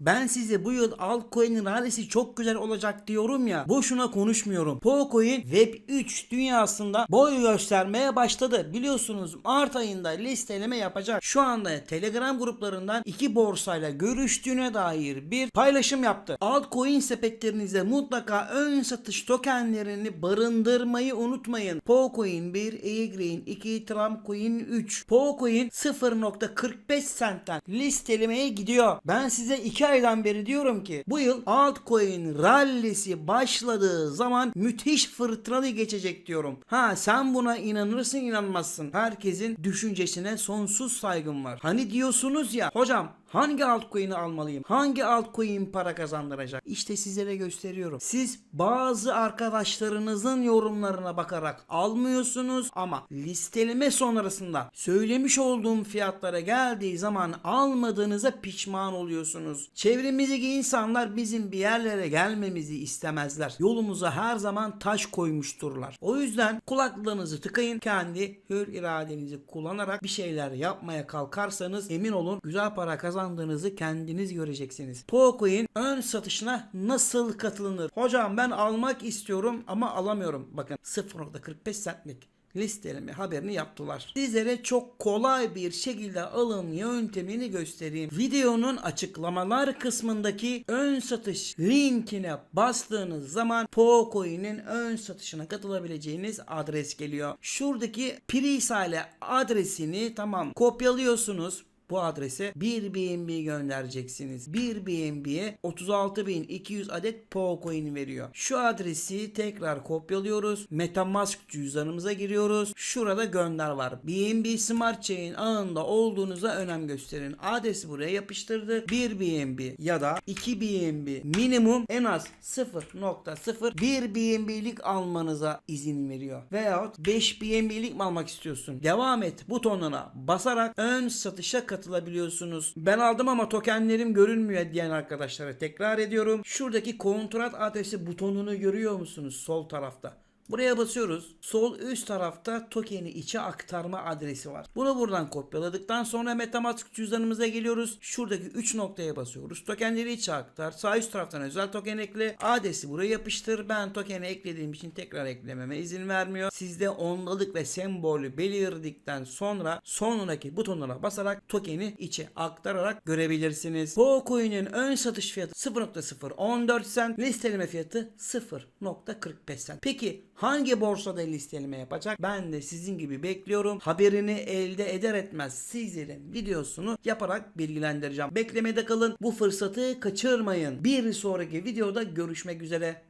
Ben size bu yıl altcoin'in rallisi çok güzel olacak diyorum ya. Boşuna konuşmuyorum. Pocoin Web 3 dünyasında boy göstermeye başladı. Biliyorsunuz Mart ayında listeleme yapacak. Şu anda Telegram gruplarından iki borsayla görüştüğüne dair bir paylaşım yaptı. Altcoin sepetlerinize mutlaka ön satış tokenlerini barındırmayı unutmayın. Pocoin 1, Egreen 2, Tramcoin 3. Pocoin 0.45 centten listelemeye gidiyor. Ben size 2 aydan beri diyorum ki bu yıl altcoin rallisi başladığı zaman müthiş fırtınalı geçecek diyorum. Ha sen buna inanırsın inanmazsın. Herkesin düşüncesine sonsuz saygım var. Hani diyorsunuz ya hocam Hangi altcoin'i almalıyım? Hangi altcoin para kazandıracak? İşte sizlere gösteriyorum. Siz bazı arkadaşlarınızın yorumlarına bakarak almıyorsunuz ama listeleme sonrasında söylemiş olduğum fiyatlara geldiği zaman almadığınıza pişman oluyorsunuz. Çevremizdeki insanlar bizim bir yerlere gelmemizi istemezler. Yolumuza her zaman taş koymuşturlar. O yüzden kulaklığınızı tıkayın. Kendi hür iradenizi kullanarak bir şeyler yapmaya kalkarsanız emin olun güzel para kazandığınızı kendiniz göreceksiniz. Pocoin ön satışına nasıl katılınır? Hocam ben almak istiyorum ama alamıyorum. Bakın 0.45 centlik listeleme haberini yaptılar. Sizlere çok kolay bir şekilde alım yöntemini göstereyim. Videonun açıklamalar kısmındaki ön satış linkine bastığınız zaman Pocoin'in ön satışına katılabileceğiniz adres geliyor. Şuradaki Prisale adresini tamam kopyalıyorsunuz bu adrese 1 BNB göndereceksiniz. 1 BNB'ye 36.200 adet Pocoin veriyor. Şu adresi tekrar kopyalıyoruz. Metamask cüzdanımıza giriyoruz. Şurada gönder var. BNB Smart Chain ağında olduğunuza önem gösterin. Adresi buraya yapıştırdı. 1 BNB ya da 2 BNB minimum en az 0.0 1 BNB'lik almanıza izin veriyor. Veyahut 5 BNB'lik mi almak istiyorsun? Devam et butonuna basarak ön satışa katılabiliyorsunuz. Ben aldım ama tokenlerim görünmüyor diyen arkadaşlara tekrar ediyorum. Şuradaki kontrat adresi butonunu görüyor musunuz sol tarafta? Buraya basıyoruz. Sol üst tarafta tokeni içe aktarma adresi var. Bunu buradan kopyaladıktan sonra Metamask cüzdanımıza geliyoruz. Şuradaki 3 noktaya basıyoruz. Tokenleri içe aktar. Sağ üst taraftan özel token ekle. Adresi buraya yapıştır. Ben tokeni eklediğim için tekrar eklememe izin vermiyor. Sizde ondalık ve sembolü belirledikten sonra sonraki butonuna basarak tokeni içe aktararak görebilirsiniz. Pocoin'in ön satış fiyatı 0.014 cent. Listeleme fiyatı 0.45 cent. Peki hangi borsada listeleme yapacak? Ben de sizin gibi bekliyorum. Haberini elde eder etmez sizlerin videosunu yaparak bilgilendireceğim. Beklemede kalın. Bu fırsatı kaçırmayın. Bir sonraki videoda görüşmek üzere.